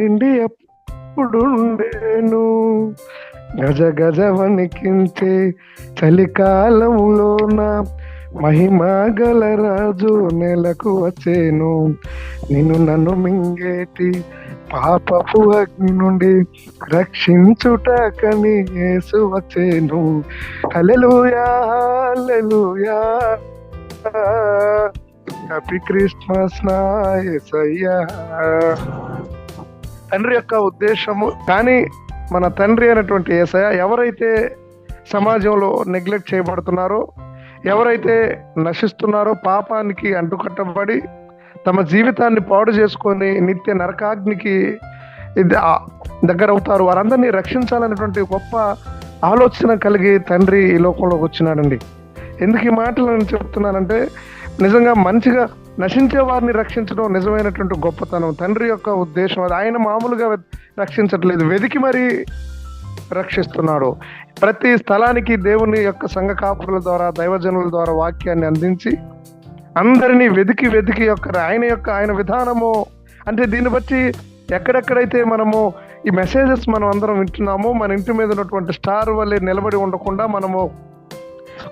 నిండి ఎప్పుడుండేను? గజ గజ వణికించే చలికాలంలోన మహిమ గల రాజు నెలకు వచ్చేను. నిన్ను నన్ను మింగేటి పాపపు అగ్ని నుండి రక్షించుటకని యేసు వచ్చేను. హలెలుయా హల్లెలూయా. హ్యాపీ క్రిస్మస్ నా యేసయ్యా. తండ్రి యొక్క ఉద్దేశము కానీ మన తండ్రి అయినటువంటి ఏసయ ఎవరైతే సమాజంలో నెగ్లెక్ట్ చేయబడుతున్నారో ఎవరైతే నశిస్తున్నారో పాపానికి అంటుకట్టబడి తమ జీవితాన్ని పాడు చేసుకొని నిత్య నరకాగ్నికి ఇది దగ్గర అవుతారు వారందరినీ రక్షించాలనేటువంటి గొప్ప ఆలోచన కలిగి తండ్రి ఈ లోకంలోకి వచ్చినాడండి. ఎందుకు ఈ మాటలు నేను చెప్తున్నానంటే నిజంగా మంచిగా నశించే వారిని రక్షించడం నిజమైనటువంటి గొప్పతనం. తండ్రి యొక్క ఉద్దేశం అది. ఆయన మామూలుగా రక్షించట్లేదు. వెదికి మరి రక్షిస్తున్నాడు. ప్రతి స్థలానికి దేవుని యొక్క సంఘ కాపురుల ద్వారా దైవజనుల ద్వారా వాక్యాన్ని అందించి అందరినీ వెతికి వెతికి యొక్క ఆయన యొక్క ఆయన విధానము. అంటే దీన్ని బట్టి ఎక్కడెక్కడైతే మనము ఈ మెసేజెస్ మనం అందరం వింటున్నామో మన ఇంటి మీద ఉన్నటువంటి స్టార్ వల్లే నిలబడి ఉండకుండా మనము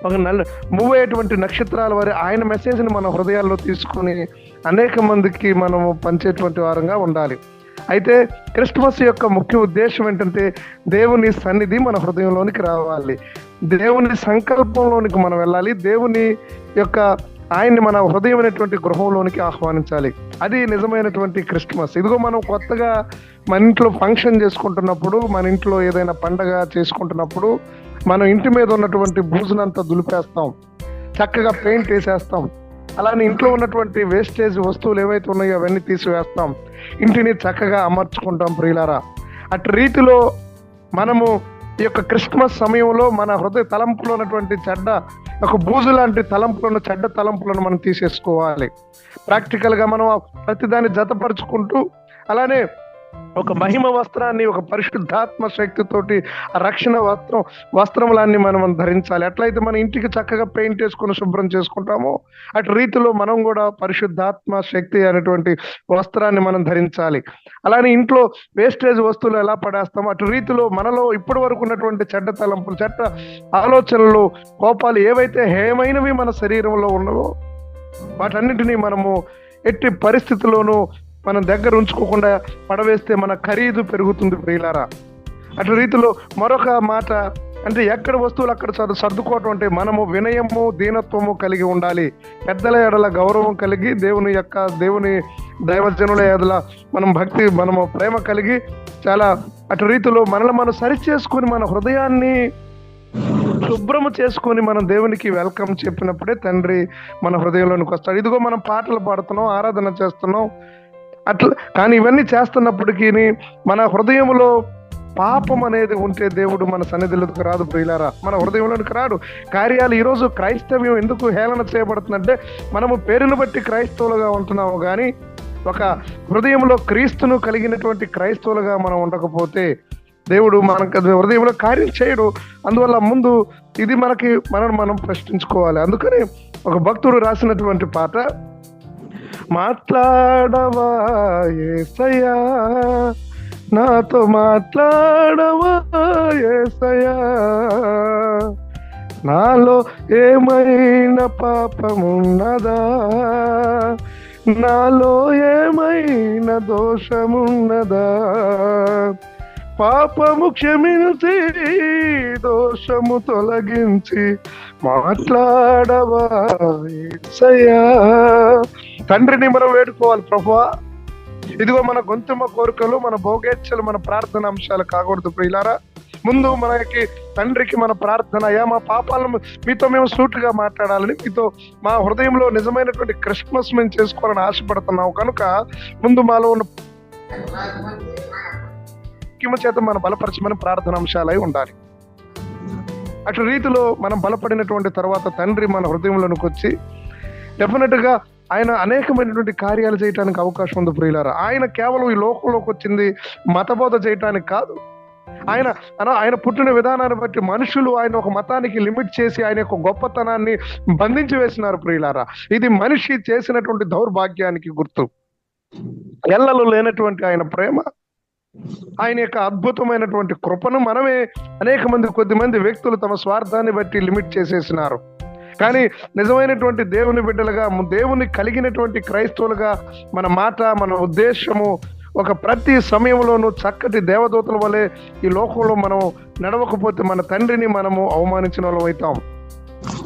ఒక నల్ల మూవ్ అయ్యేటువంటి నక్షత్రాల వారి ఆయన మెసేజ్ని మన హృదయాల్లో తీసుకుని అనేక మందికి మనము పంచేటువంటి వారంగా ఉండాలి. అయితే క్రిస్మస్ యొక్క ముఖ్య ఉద్దేశం ఏంటంటే దేవుని సన్నిధి మన హృదయంలోనికి రావాలి. దేవుని సంకల్పంలోనికి మనం వెళ్ళాలి. దేవుని యొక్క ఆయన్ని మన హృదయమైనటువంటి గృహంలోనికి ఆహ్వానించాలి. అది నిజమైనటువంటి క్రిస్మస్. ఇదిగో మనం కొత్తగా మన ఇంట్లో ఫంక్షన్ చేసుకుంటున్నప్పుడు మన ఇంట్లో ఏదైనా పండగ చేసుకుంటున్నప్పుడు మనం ఇంటి మీద ఉన్నటువంటి బూజునంతా దులిపేస్తాం. చక్కగా పెయింట్ వేసేస్తాం. అలానే ఇంట్లో ఉన్నటువంటి వేస్టేజ్ వస్తువులు ఏవైతే ఉన్నాయో అవన్నీ తీసివేస్తాం. ఇంటిని చక్కగా అమర్చుకుంటాం ప్రియులారా. అటు రీతిలో మనము ఈ యొక్క క్రిస్మస్ సమయంలో మన హృదయ తలంపులో ఉన్నటువంటి చెడ్డ ఒక బూజు లాంటి తలంపులను చెడ్డ తలంపులను మనం తీసేసుకోవాలి. ప్రాక్టికల్గా మనం ప్రతిదాన్ని జతపరుచుకుంటూ అలానే ఒక మహిమ వస్త్రాన్ని ఒక పరిశుద్ధాత్మ శక్తితోటి రక్షణ వస్త్రం వస్త్రములన్నీ మనం ధరించాలి. ఎట్లయితే మన ఇంటికి చక్కగా పెయింట్ వేసుకుని శుభ్రం చేసుకుంటామో. అటు రీతిలో మనం కూడా పరిశుద్ధాత్మ శక్తి అనేటువంటి వస్త్రాన్ని మనం ధరించాలి. అలానే ఇంట్లో వేస్టేజ్ వస్తువులు ఎలా పడేస్తామో అటు రీతిలో మనలో ఇప్పటి వరకు ఉన్నటువంటి చెడ్డ తలంపులు చెడ్డ ఆలోచనలు కోపాలు ఏవైతే హేమైనవి మన శరీరంలో ఉన్నవో వాటన్నిటినీ మనము ఎట్టి పరిస్థితుల్లోనూ మనం దగ్గర ఉంచుకోకుండా పడవేస్తే మన ఖరీదు పెరుగుతుంది ప్రియులారా. అటు రీతిలో మరొక మాట అంటే ఎక్కడ వస్తువులు అక్కడ సర్దుకోవటం అంటే మనము వినయము దీనత్వము కలిగి ఉండాలి. పెద్దల ఎడల గౌరవం కలిగి దేవుని యొక్క దేవుని దైవజనుల ఎడల మనం భక్తి మనము ప్రేమ కలిగి చాలా అటు రీతిలో మనల్ని మనం సరిచేసుకుని మన హృదయాన్ని శుభ్రము చేసుకొని మనం దేవునికి వెల్కమ్ చెప్పినప్పుడే తండ్రి మన హృదయంలోనికి వస్తాడు. ఇదిగో మనం పాటలు పాడుతున్నాం ఆరాధన చేస్తున్నాం. అట్లా కానీ ఇవన్నీ చేస్తున్నప్పటికీ మన హృదయంలో పాపం అనేది ఉంటే దేవుడు మన సన్నిధిలోకి రాదు ప్రియులారా. మన హృదయంలోనికి రాడు. కార్యాలు ఈరోజు క్రైస్తవ్యం ఎందుకు హేళన చేయబడుతుందంటే మనము పేరును బట్టి క్రైస్తవులుగా ఉంటున్నాము కానీ ఒక హృదయంలో క్రీస్తును కలిగినటువంటి క్రైస్తవులుగా మనం ఉండకపోతే దేవుడు మనకు హృదయంలో కార్యం చేయడు. అందువల్ల ముందు ఇది మనకి మనం మనం ప్రశ్నించుకోవాలి. అందుకని ఒక భక్తుడు రాసినటువంటి పాట మాట్లాడవా ఏసయ్యా? నాతో మాట్లాడవా ఏసయ్యా? నాలో ఏమైనా పాపమున్నదా? నాలో ఏమైనా దోషమున్నదా? పాపము క్షమించి దోషము తొలగించి మాట్లాడవా యేసయ్యా తండ్రిని మనం వేడుకోవాలి ప్రభువా. ఇదిగో మన గొంతుమ కోరికలు మన భోగేచ్ఛలు మన ప్రార్థన అంశాలు కాకూడదు ప్రియులారా. ముందు మనకి తండ్రికి మన ప్రార్థన అయ్యా మా పాపాలను మీతో మేము సూటుగా మాట్లాడాలని మీతో మా హృదయంలో నిజమైనటువంటి క్రిస్మస్ మేము చేసుకోవాలని ఆశపడుతున్నాం కనుక ముందు మాలో ఉన్న చేత మన బలపరచమని ప్రార్థన అంశాలై ఉండాలి. అటు రీతిలో మనం బలపడినటువంటి తర్వాత తండ్రి మన హృదయంలోనికి వచ్చి డెఫినెట్గా ఆయన అనేకమైనటువంటి కార్యాలు చేయటానికి అవకాశం ఉంది ప్రియులారా. ఆయన కేవలం ఈ లోకంలోకి వచ్చింది మతబోధ చేయటానికి కాదు. ఆయన ఆయన పుట్టిన విధానాన్ని బట్టి మనుషులు ఆయన ఒక మతానికి లిమిట్ చేసి ఆయన యొక్క గొప్పతనాన్ని బంధించి వేసినారు ప్రియులారా. ఇది మనిషి చేసినటువంటి దౌర్భాగ్యానికి గుర్తు. ఎల్లలు లేనటువంటి ఆయన ప్రేమ ఆయన యొక్క అద్భుతమైనటువంటి కృపను మనమే అనేక మంది కొద్ది మంది వ్యక్తులు తమ స్వార్థాన్ని బట్టి లిమిట్ చేసేసినారు. కానీ నిజమైనటువంటి దేవుని బిడ్డలుగా దేవుని కలిగినటువంటి క్రైస్తవులుగా మన మాట మన ఉద్దేశము ఒక ప్రతి సమయంలోనూ చక్కటి దేవదూతల వలె ఈ లోకంలో మనం నడవకపోతే మన తండ్రిని మనము అవమానించిన వాళ్ళం అవుతాం.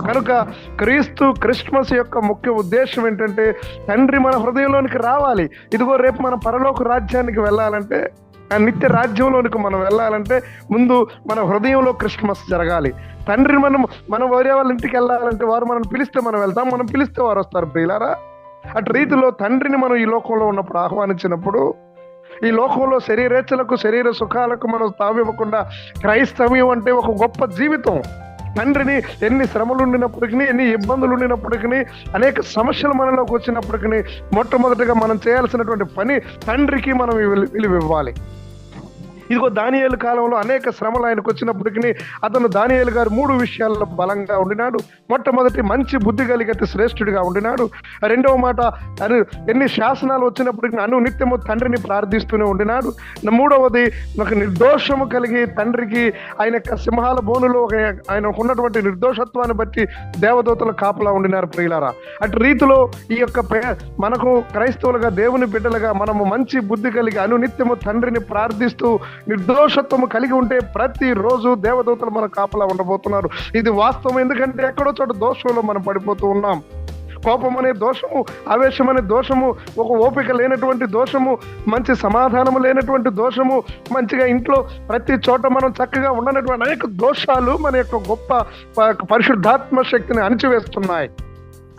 కనుక క్రీస్తు క్రిస్మస్ యొక్క ముఖ్య ఉద్దేశం ఏంటంటే తండ్రి మన హృదయంలోనికి రావాలి. ఇదిగో రేపు మన పరలోక రాజ్యానికి వెళ్ళాలంటే ఆ నిత్య రాజ్యంలోనికి మనం వెళ్ళాలంటే ముందు మన హృదయంలో క్రిస్మస్ జరగాలి. తండ్రి మనం మనం వేరే వాళ్ళ ఇంటికి వెళ్ళాలంటే వారు మనం పిలిస్తే మనం వెళ్తాం మనం పిలిస్తే వారు వస్తారు ప్రియులారా. అటు రీతిలో తండ్రిని మనం ఈ లోకంలో ఉన్నప్పుడు ఆహ్వానించినప్పుడు ఈ లోకంలో శరీరేచ్ఛలకు శరీర సుఖాలకు మనం తావివ్వకుండా క్రైస్తవ్యం అంటే ఒక గొప్ప జీవితం. తండ్రిని ఎన్ని శ్రమలు ఉండినప్పటికీ ఎన్ని ఇబ్బందులు ఉండినప్పటికీ అనేక సమస్యలు మనలోకి వచ్చినప్పటికీ మొట్టమొదటిగా మనం చేయాల్సినటువంటి పని తండ్రికి మనం విలువ ఇవ్వాలి ఇదిగో దానియేలు కాలంలో అనేక శ్రమలు ఆయనకు వచ్చినప్పటికీ అతను దానియేలు గారు మూడు విషయాల్లో బలంగా ఉండినాడు. మొట్టమొదటి మంచి బుద్ధి కలిగితే శ్రేష్ఠుడిగా ఉండినాడు. రెండవ మాట ఎన్ని శాసనాలు వచ్చినప్పటికీ అను నిత్యము తండ్రిని ప్రార్థిస్తూనే ఉండినాడు. మూడవది ఒక నిర్దోషము కలిగి తండ్రికి ఆయన యొక్క సింహాల బోనులో ఒక ఆయన ఉన్నటువంటి నిర్దోషత్వాన్ని బట్టి దేవదూతలు కాపలా ఉండినారు ప్రియులారా. అటు రీతిలో ఈ యొక్క మనకు క్రైస్తవులుగా దేవుని బిడ్డలుగా మనము మంచి బుద్ధి కలిగి అనునిత్యము తండ్రిని ప్రార్థిస్తూ నిర్దోషత్వము కలిగి ఉంటే ప్రతిరోజు దేవదూతలు మన కాపలా ఉండబోతున్నారు. ఇది వాస్తవం. ఎందుకంటే ఎక్కడో చోట దోషంలో మనం పడిపోతూ ఉన్నాం. కోపం అనే దోషము ఆవేశం అనే దోషము ఒక ఓపిక లేనటువంటి దోషము మంచి సమాధానము లేనటువంటి దోషము మంచిగా ఇంట్లో ప్రతి చోట మనం చక్కగా ఉండనటువంటి అనేక దోషాలు మన యొక్క గొప్ప ప- పరిశుద్ధాత్మ శక్తిని అణిచివేస్తున్నాయి.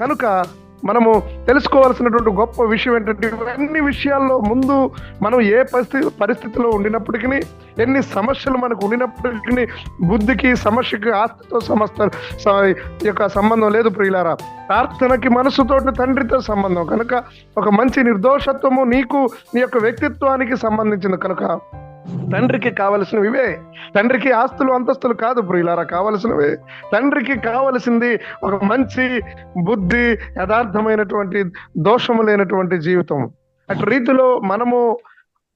కనుక మనము తెలుసుకోవాల్సినటువంటి గొప్ప విషయం ఏంటంటే ఇవన్నీ విషయాల్లో ముందు మనం ఏ పరిస్థితి పరిస్థితిలో ఉండినప్పటికీ ఎన్ని సమస్యలు మనకు ఉండినప్పటికీ బుద్ధికి సమస్యకి ఆస్తితో సమస్త యొక్క సంబంధం లేదు ప్రియులారా. ప్రార్థనకి మనసుతో తండ్రితో సంబంధం. కనుక ఒక మంచి నిర్దోషత్వము నీకు నీ యొక్క వ్యక్తిత్వానికి సంబంధించింది. కనుక తండ్రికి కావలసినవివే. తండ్రికి ఆస్తులు అంతస్తులు కాదు ప్రియులారా కావలసినవే. తండ్రికి కావలసింది ఒక మంచి బుద్ధి యథార్థమైనటువంటి దోషము లేనటువంటి జీవితం అటు రీతిలో మనము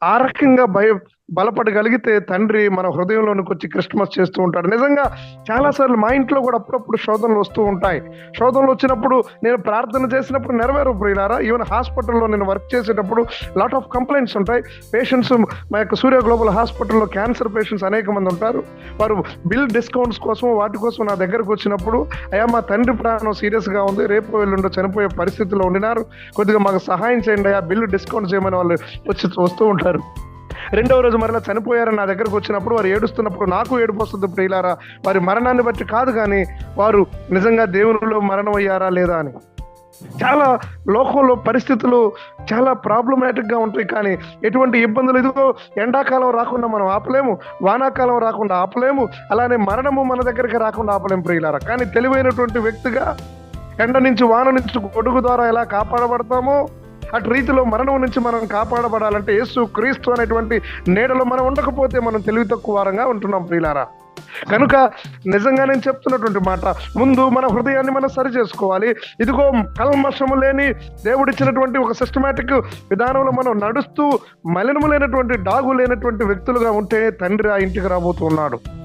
ఆ రకంగా భయ బలపడగలిగితే తండ్రి మన హృదయంలోనికి వచ్చి క్రిస్మస్ చేస్తూ ఉంటాడు. నిజంగా చాలాసార్లు మా ఇంట్లో కూడా అప్పుడప్పుడు శోధనలు వస్తూ ఉంటాయి. శోధనలు వచ్చినప్పుడు నేను ప్రార్థన చేసినప్పుడు నెరవేరు ప్రియులారా. ఈవెన్ హాస్పిటల్లో నేను వర్క్ చేసేటప్పుడు లాట్ ఆఫ్ కంప్లైంట్స్ ఉంటాయి. పేషెంట్స్ మా యొక్క సూర్య గ్లోబల్ హాస్పిటల్లో క్యాన్సర్ పేషెంట్స్ అనేక మంది ఉంటారు. వారు బిల్ డిస్కౌంట్స్ కోసం వాటి కోసం నా దగ్గరకు వచ్చినప్పుడు అయ్యా మా తండ్రి ప్రాణం సీరియస్గా ఉంది. రేపు వెళ్ళుండో చనిపోయే పరిస్థితిలో ఉండినారు. కొద్దిగా మాకు సహాయం చేయండి అయ్యా. బిల్లు డిస్కౌంట్ చేయమని వాళ్ళు వచ్చి వస్తూ ఉంటారు. రెండవ రోజు మరలా చనిపోయారని నా దగ్గరకు వచ్చినప్పుడు వారు ఏడుస్తున్నప్పుడు నాకు ఏడుపు వస్తుంది ప్రియులారా. వారి మరణాన్ని బట్టి కాదు కానీ వారు నిజంగా దేవునిలో మరణం అయ్యారా లేదా అని. చాలా లోకంలో పరిస్థితులు చాలా ప్రాబ్లమాటిక్గా ఉంటాయి కానీ ఎటువంటి ఇబ్బందులు ఇదిగో ఎండాకాలం రాకుండా మనం ఆపలేము వానాకాలం రాకుండా ఆపలేము అలానే మరణము మన దగ్గరికి రాకుండా ఆపలేము ప్రియులారా. కానీ తెలివైనటువంటి వ్యక్తిగా ఎండ నుంచి వాన నుంచి గొడుగు ద్వారా ఎలా కాపాడబడతామో అటు రీతిలో మరణం నుంచి మనం కాపాడబడాలంటే యేసు క్రీస్తు అనేటువంటి నీడలో మనం ఉండకపోతే మనం తెలివి తక్కువ వారంగా ఉంటున్నాం ప్రియులారా. కనుక నిజంగా నేను చెప్తున్నటువంటి మాట ముందు మన హృదయాన్ని మనం సరి చేసుకోవాలి. ఇదిగో కల్మషము లేని దేవుడిచ్చినటువంటి ఒక సిస్టమేటిక్ విధానంలో మనం నడుస్తూ మలినము లేనటువంటి డాగు లేనటువంటి వ్యక్తులుగా ఉంటే తండ్రి ఆ ఇంటికి రాబోతున్నాడు.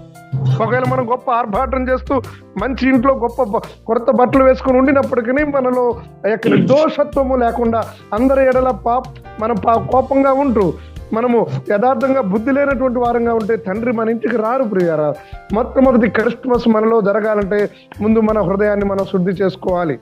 ఒకవేళ మనం గొప్ప ఆర్భాటం చేస్తూ మంచి ఇంట్లో గొప్ప బ- కొత్త బట్టలు వేసుకుని ఉండినప్పటికీ మనలో ఆ యొక్క నిర్దోషత్వము లేకుండా అందరి ఎడల పాప మనం పా- కోపంగా ఉంటూ మనము యథార్థంగా బుద్ధి లేనటువంటి వారంగా ఉంటే తండ్రి మన ఇంటికి రారు ప్రియారా. మొట్టమొదటి క్రిస్మస్ మనలో జరగాలంటే ముందు మన హృదయాన్ని మనం శుద్ధి చేసుకోవాలి.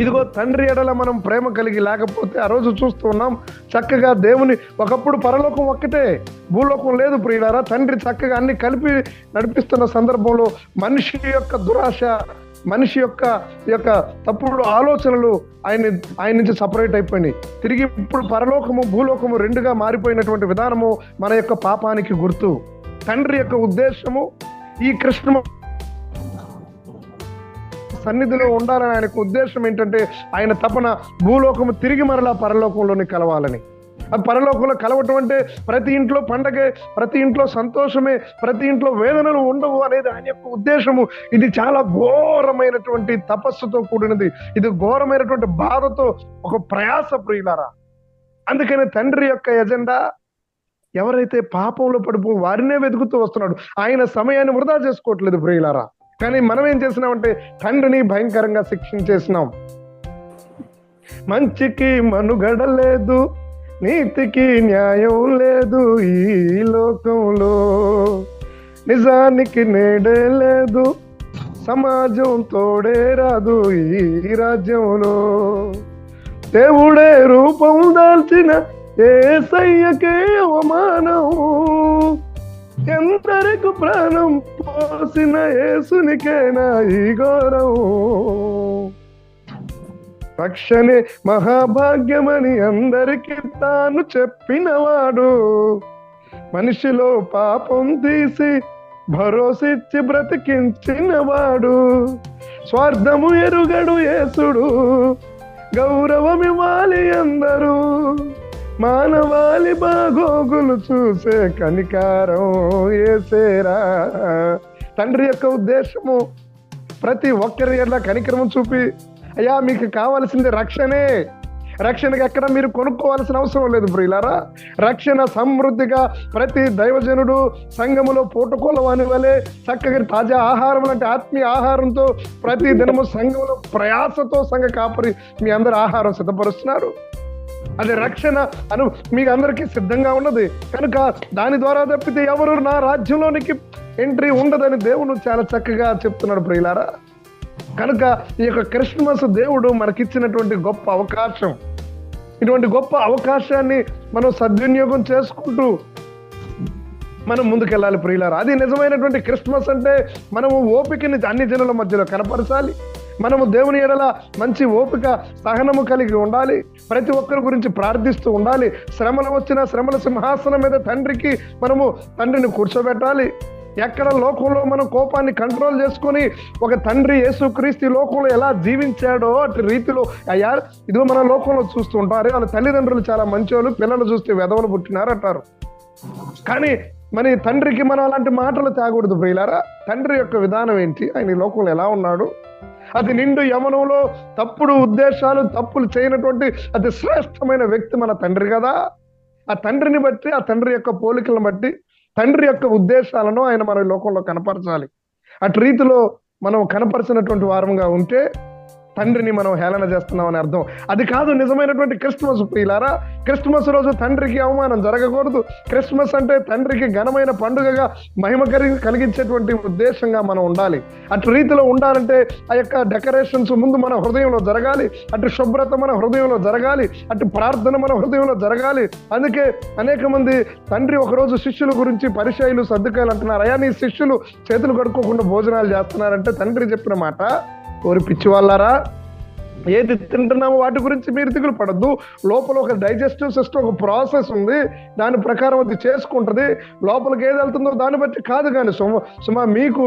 ఇదిగో తండ్రి ఎడల మనం ప్రేమ కలిగి లేకపోతే ఆ రోజు చూస్తూ ఉన్నాం చక్కగా దేవుని ఒకప్పుడు పరలోకం ఒక్కటే భూలోకం లేదు ప్రియులారా. తండ్రి చక్కగా అన్ని కలిపి నడిపిస్తున్న సందర్భంలో మనిషి యొక్క దురాశ మనిషి యొక్క యొక్క తప్పుడు ఆలోచనలు ఆయన ఆయన నుంచి సపరేట్ అయిపోయినాయి. తిరిగి ఇప్పుడు పరలోకము భూలోకము రెండుగా మారిపోయినటువంటి విధానము మన యొక్క పాపానికి గుర్తు. తండ్రి యొక్క ఉద్దేశము ఈ కృష్ణ సన్నిధిలో ఉండాలని ఆయనకు ఉద్దేశం ఏంటంటే ఆయన తపన భూలోకము తిరిగి మరలా పరలోకంలోని కలవాలని. ఆ పరలోకంలో కలవటం అంటే ప్రతి ఇంట్లో పండగే ప్రతి ఇంట్లో సంతోషమే ప్రతి ఇంట్లో వేదనలు ఉండవు అనేది ఆయన యొక్క ఉద్దేశము. ఇది చాలా ఘోరమైనటువంటి తపస్సుతో కూడినది. ఇది ఘోరమైనటువంటి బాధతో ఒక ప్రయాస ప్రియులారా. అందుకని తండ్రి యొక్క ఎజెండా ఎవరైతే పాపంలో పడిపో వారినే వెతుకుతూ వస్తున్నాడు. ఆయన సమయాన్ని వృధా చేసుకోవట్లేదు ప్రియులారా. కానీ మనం ఏం చేసినామంటే తండ్రిని భయంకరంగా శిక్షించేసినాం. మంచికి మనుగడ లేదు నీతికి న్యాయం లేదు ఈ లోకంలో. నిజానికి నేడే లేదు సమాజం తోడే రాదు ఈ రాజ్యంలో. దేవుడే రూపం దాల్చిన ఏసయ్యకే అవమానం. ఎంతరకు ప్రాణం పోసిన యేసునికేనా ఈ గౌరవం రక్షణే మహాభాగ్యమని అందరికి తాను చెప్పినవాడు. మనిషిలో పాపం తీసి భరోసిచ్చి బ్రతికించినవాడు. స్వార్థము ఎరుగడు యేసుడు గౌరవమివ్వాలి అందరూ. మానవాళి బాగోగులు చూసే కనికారం ఏసేరా? తండ్రి యొక్క ఉద్దేశము ప్రతి ఒక్కరి ఎట్లా కనికరము చూపి అయ్యా మీకు కావాల్సింది రక్షణే. రక్షణకి ఎక్కడ మీరు కొనుక్కోవాల్సిన అవసరం లేదు ప్రియులారా. రక్షణ సమృద్ధిగా ప్రతి దైవజనుడు సంఘములో పూటకోలవాని వలె చక్కగా తాజా ఆహారం లాంటి ఆత్మీయ ఆహారంతో ప్రతి దినము సంఘంలో ప్రయాసతో సంఘ కాపరి మీ అందరు ఆహారం సిద్ధపరుస్తున్నారు. అది రక్షణ అను మీకు అందరికీ సిద్ధంగా ఉన్నది. కనుక దాని ద్వారా తప్పితే ఎవరు నా రాజ్యంలోనికి ఎంట్రీ ఉండదని దేవుడు చాలా చక్కగా చెప్తున్నాడు ప్రియులారా. కనుక ఈ యొక్క క్రిస్మస్ దేవుడు మనకిచ్చినటువంటి గొప్ప అవకాశం. ఇటువంటి గొప్ప అవకాశాన్ని మనం సద్వినియోగం చేసుకుంటూ మనం ముందుకెళ్ళాలి ప్రియులారా. అది నిజమైనటువంటి క్రిస్మస్ అంటే మనము ఓపికని అన్ని జనుల మధ్యలో కనపరచాలి. మనము దేవుని ఎడల మంచి ఓపిక సహనము కలిగి ఉండాలి. ప్రతి ఒక్కరి గురించి ప్రార్థిస్తూ ఉండాలి. శ్రమలు వచ్చిన శ్రమల సింహాసనం మీద తండ్రికి మనము తండ్రిని కూర్చోబెట్టాలి. ఎక్కడ లోకంలో మనం కోపాన్ని కంట్రోల్ చేసుకొని ఒక తండ్రి యేసుక్రీస్తు లోకంలో ఎలా జీవించాడో అటు రీతిలో అయ్యా ఇదిగో మన లోకంలో చూస్తూ ఉంటారు. వాళ్ళ తల్లిదండ్రులు చాలా మంచోళ్ళు పిల్లలు చూస్తే వెధవలు పుట్టినారు అంటారు. కానీ మరి తండ్రికి మనం అలాంటి మాటలు తాగకూడదు ప్రియులారా. తండ్రి యొక్క విధానం ఏంటి? ఆయన ఈ లోకంలో ఎలా ఉన్నాడు? అది నిండు యవనంలో తప్పుడు ఉద్దేశాలు తప్పులు చేయనటువంటి అతి శ్రేష్టమైన వ్యక్తి మన తండ్రి కదా. ఆ తండ్రిని బట్టి ఆ తండ్రి యొక్క పోలికలను బట్టి తండ్రి యొక్క ఉద్దేశాలను ఆయన మన లోకంలో కనపరచాలి. అటు రీతిలో మనం కనపరిచినటువంటి వారంగా ఉంటే తండ్రిని మనం హేళన చేస్తున్నాం అని అర్థం. అది కాదు నిజమైనటువంటి క్రిస్మస్ ప్రియులారా. క్రిస్మస్ రోజు తండ్రికి అవమానం జరగకూడదు. క్రిస్మస్ అంటే తండ్రికి ఘనమైన పండుగగా మహిమ కలిగించేటువంటి ఉద్దేశంగా మనం ఉండాలి. అటు రీతిలో ఉండాలంటే ఆ యొక్క డెకరేషన్స్ ముందు మన హృదయంలో జరగాలి. అటు శుభ్రత మన హృదయంలో జరగాలి. అటు ప్రార్థన మన హృదయంలో జరగాలి. అందుకే అనేక మంది తండ్రి ఒకరోజు శిష్యుల గురించి పరిచయాలు సర్దుకాయలు అంటున్నారు అయా నీ శిష్యులు చేతులు కడుక్కోకుండా భోజనాలు చేస్తున్నారంటే తండ్రి చెప్పిన మాట ఓరి పిచ్చి వాళ్ళారా ఏది తింటున్నామో వాటి గురించి మీరు దిగులు పడద్దు. లోపల ఒక డైజెస్టివ్ సిస్టమ్ ఒక ప్రాసెస్ ఉంది. దాని ప్రకారం అది చేసుకుంటుంది. లోపలికి ఏది వెళ్తుందో దాన్ని బట్టి కాదు కానీ సుమ సుమా మీకు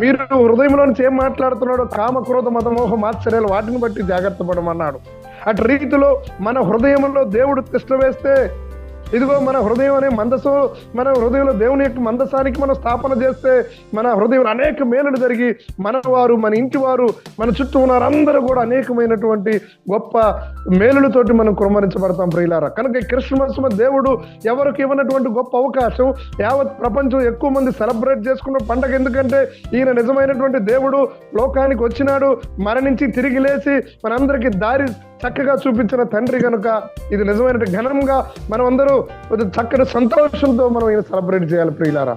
మీరు హృదయంలో నుంచి ఏం మాట్లాడుతున్నాడో కామ క్రోధ మతమోహ మాత్సర్యాలు వాటిని బట్టి జాగ్రత్త పడమన్నాడు. అటు రీతిలో మన హృదయంలో దేవుడు తిష్ట వేస్తే ఇదిగో మన హృదయం అనే మందసు మన హృదయంలో దేవుని యొక్క మందసానికి మనం స్థాపన చేస్తే మన హృదయం అనేక మేలులు జరిగి మన వారు మన ఇంటి వారు మన చుట్టూ ఉన్నారందరూ కూడా అనేకమైనటువంటి గొప్ప మేలులతోటి మనం కురమరించబడతాం ప్రియులారా. కనుక ఈ క్రిస్మస్ దేవుడు ఎవరికి ఇవ్వనటువంటి గొప్ప అవకాశం యావత్ ప్రపంచం ఎక్కువ మంది సెలబ్రేట్ చేసుకున్న పండగ ఎందుకంటే ఈయన నిజమైనటువంటి దేవుడు లోకానికి వచ్చినాడు మరణించి తిరిగి లేచి మనందరికీ దారి చక్కగా చూపించిన తండ్రి కనుక ఇది నిజమైన ఘనంగా మనం అందరూ చక్కటి సంతోషంతో మనం ఈయన సెలబ్రేట్ చేయాలి ప్రియులారా.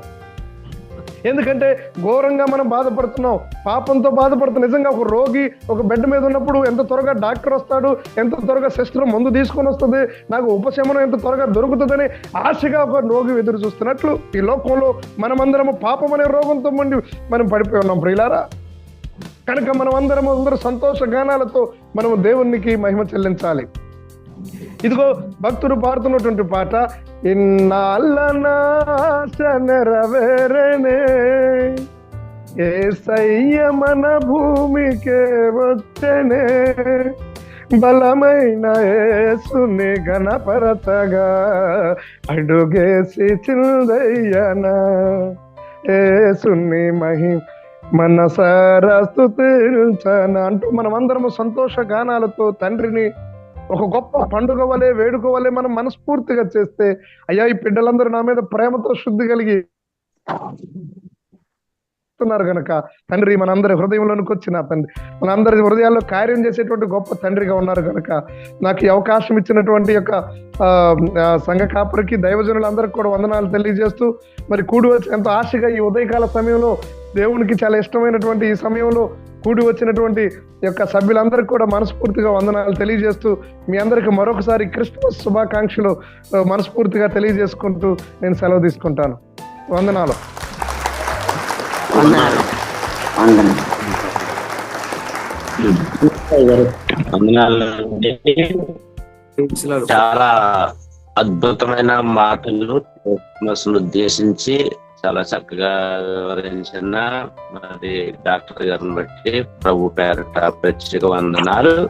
ఎందుకంటే ఘోరంగా మనం బాధపడుతున్నాం. పాపంతో బాధపడుతున్నాం నిజంగా ఒక రోగి ఒక బెడ్ మీద ఉన్నప్పుడు ఎంత త్వరగా డాక్టర్ వస్తాడు ఎంత త్వరగా శస్త్రం మందు తీసుకొని వస్తుంది నాకు ఉపశమనం ఎంత త్వరగా దొరుకుతుందని ఆశగా ఒక రోగి ఎదురు చూస్తున్నట్లు ఈ లోకంలో మనమందరము పాపం అనే రోగంతో మండి మనం పడిపోయి ఉన్నాం ప్రియులారా. కనుక మనం అందరం అందరూ సంతోష గానాలతో మనము దేవునికి మహిమ చెల్లించాలి. ఇదిగో భక్తుడు పాడుతున్నటువంటి పాట ఇన్నాళ్ళ ఏసయ్య మన భూమికే వచ్చనే బలమైన ఏసుని గణపరతగా అడుగేసి చిందయ్యన ఏసుని మహిమ మనసారా స్తుతించన అంటూ మనమందరము సంతోష గానాలతో తండ్రిని ఒక గొప్ప పండుగ వలె వేడుక వలె మనం మనస్ఫూర్తిగా చేస్తే అయ్యా ఈ బిడ్డలందరూ నా మీద ప్రేమతో శుద్ధి కలిగి గనక. తండ్రి మనందరి హృదయంలోనికి వచ్చిన తండ్రి మనందరి హృదయాల్లో కార్యం చేసేటువంటి గొప్ప తండ్రిగా ఉన్నారు కనుక నాకు ఈ అవకాశం ఇచ్చినటువంటి యొక్క ఆ, సంఘ కాపురికి దైవజనులందరికీ కూడా వందనాలు తెలియజేస్తూ మరి కూడి వచ్చి ఎంతో ఆశగా ఈ ఉదయకాల సమయంలో దేవునికి చాలా ఇష్టమైనటువంటి ఈ సమయంలో కూడి వచ్చినటువంటి యొక్క సభ్యులందరికీ కూడా మనస్ఫూర్తిగా వందనాలు తెలియజేస్తూ మీ అందరికి మరొకసారి క్రిస్మస్ శుభాకాంక్షలు మనస్ఫూర్తిగా తెలియజేసుకుంటూ నేను సెలవు తీసుకుంటాను. వందనాలు. చాలా అద్భుతమైన మాటలు క్రిస్మస్ ఉద్దేశించి చాలా చక్కగా వివరించిన మరి డాక్టర్ గారిని బట్టి ప్రభు పేరట ప్రత్యేక వందనాలు.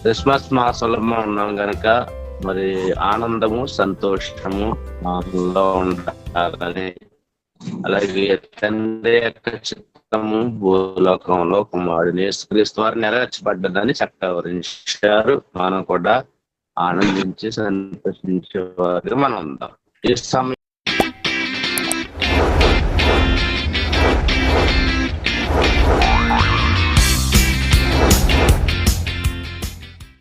క్రిస్మస్ మాసంలో ఉన్నాం కనుక మరి ఆనందము సంతోషము మాలో ఉండాలని. అలాగే తండ్రి యొక్క చిత్తము భూలోకంలో కుమారుని యేసుక్రీస్తు వారు నెరవేర్చబడ్డదని చక్కగా వివరించారు. మనం కూడా ఆనందించి సంతోషించేవారు మనం ఉందాం. ఈ సమయం